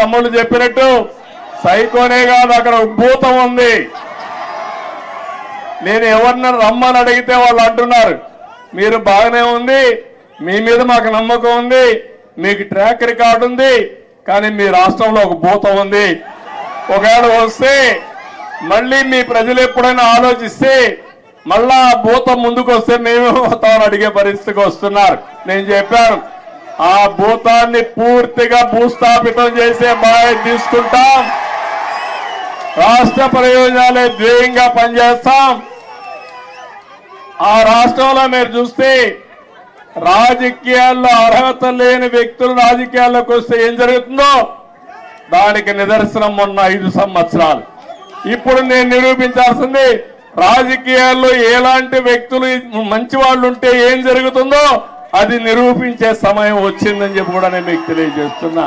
తమ్ముళ్ళు చెప్పినట్టు సైకోనే కాదు అక్కడ భూతం ఉంది. నేను ఎవరిని రమ్మని అడిగితే వాళ్ళు అంటున్నారు మీరు బాగానే ఉంది మీ మీద మాకు నమ్మకం ఉంది మీకు ట్రాక్ రికార్డు ఉంది కానీ మీ రాష్ట్రంలో ఒక భూతం ఉంది. ఒకవేళ వస్తే మళ్ళీ మీ ప్రజలు ఎప్పుడైనా ఆలోచిస్తే మళ్ళా భూతం ముందుకు వస్తే మేమేమవుతామని అడిగే పరిస్థితికి వస్తున్నారు. నేను చెప్పాను ఆ భూతాన్ని పూర్తిగా భూస్థాపితం చేసే బాధ్యత తీసుకుంటాం. రాష్ట్ర ప్రయోజనాలే ధ్యేయంగా పనిచేస్తాం. ఆ రాష్ట్రంలో మీరు చూస్తే రాజకీయాల్లో అర్హత లేని వ్యక్తులు రాజకీయాల్లోకి వస్తే ఏం జరుగుతుందో? దానికి నిదర్శనం ఉన్న ఐదు సంవత్సరాలు. ఇప్పుడు నేను నిరూపించాల్సింది రాజకీయాల్లో ఎలాంటి వ్యక్తులు మంచి వాళ్ళు ఉంటే ఏం జరుగుతుందో అది నిరూపించే సమయం వచ్చిందని చెప్పి కూడా నేను మీకు తెలియజేస్తున్నా.